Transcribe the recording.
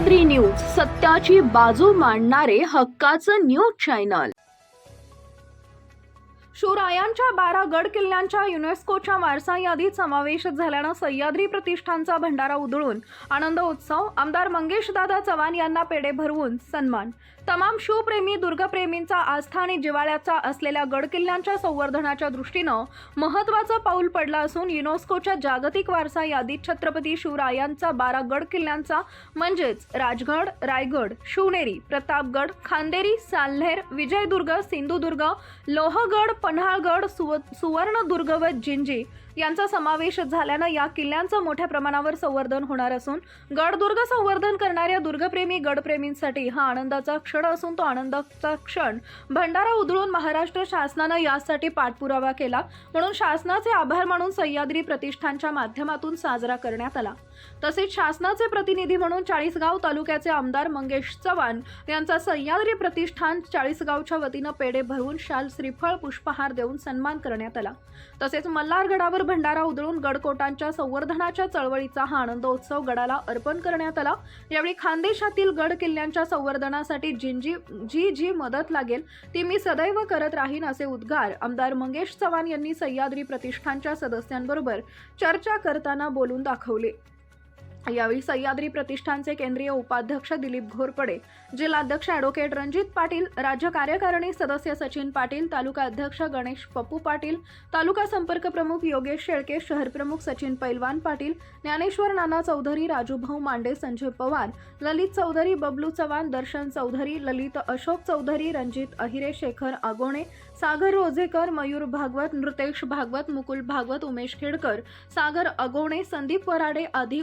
Sahyadri news सत्याची बाजू मांडणारे हक्काचं न्यूज चॅनल. शिवरायांच्या बारा गड किल्ल्यांच्या युनेस्कोच्या वारसा यादीत समावेश झाल्यानं सह्याद्री प्रतिष्ठानचा भंडारा उधळून आनंद उत्सव आमदार मंगेशदादा चव्हाण यांना पेढे भरवून सन्मान. तमाम शिवप्रेमी दुर्गप्रेमींचा आस्था आणि जिवाळ्याचा असलेल्या गड किल्ल्यांच्या संवर्धनाच्या दृष्टीनं महत्त्वाचं पाऊल पडलं असून युनेस्कोच्या जागतिक वारसा यादीत छत्रपती शिवरायांचा बारा गड किल्ल्यांचा म्हणजेच राजगड रायगड शिवनेरी प्रतापगड खांदेरी साल्हेर विजयदुर्ग सिंधुदुर्ग लोहगड पन्हाळगड सुव सुवर्णदुर्ग व जिंजी यांचा समावेश झाल्यानं या किल्ल्यांचं मोठ्या प्रमाणावर संवर्धन होणार असून गडदुर्ग संवर्धन करणाऱ्या दुर्गप्रेमी गडप्रेमींसाठी हा आनंदाचा क्षण असून तो आनंदाचा क्षण भंडारा उधळून महाराष्ट्र शासनानं यासाठी पाठपुरावा केला म्हणून शासनाचे आभार मानून सह्याद्री प्रतिष्ठानच्या माध्यमातून साजरा करण्यात आला. तसेच शासनाचे प्रतिनिधी म्हणून चाळीसगाव तालुक्याचे आमदार मंगेश चव्हाण यांचा सह्याद्री प्रतिष्ठान चाळीसगावच्या वतीनं पेढे भरवून शाल श्रीफळ पुष्पहार देऊन सन्मान करण्यात आला. तसेच मल्हारगडावर भंडारा उधळून गडकोटांच्या संवर्धनाच्या चळवळीचा हा आनंदोत्सव गडाला अर्पण करण्यात आला. यावेळी खानदेशातील गड किल्ल्यांच्या संवर्धनासाठी जिंजी जी जी मदत लागेल ती मी सदैव करत राहीन असे उद्गार आमदार मंगेश चव्हाण यांनी सह्याद्री प्रतिष्ठानच्या सदस्यांबरोबर चर्चा करताना बोलून दाखवले. यावेळी सह्याद्री प्रतिष्ठानचे केंद्रीय उपाध्यक्ष दिलीप घोरपडे जिल्हाध्यक्ष ॲडव्होकेट रणजित पाटील राज्य कार्यकारिणी सदस्य सचिन पाटील तालुका अध्यक्ष गणेश पप्पू पाटील तालुका संपर्क प्रमुख योगेश शेळके शहर प्रमुख सचिन पैलवान पाटील ज्ञानेश्वर नाना चौधरी राजूभाऊ मांडे संजय पवार ललित चौधरी बबलू चव्हाण दर्शन चौधरी ललित अशोक चौधरी रणजित अहिरे शेखर आगोणे सागर रोजेकर मयूर भागवत नृतेश भागवत मुकुल भागवत उमेश खेडकर सागर अगोणे संदीप वराडे आदी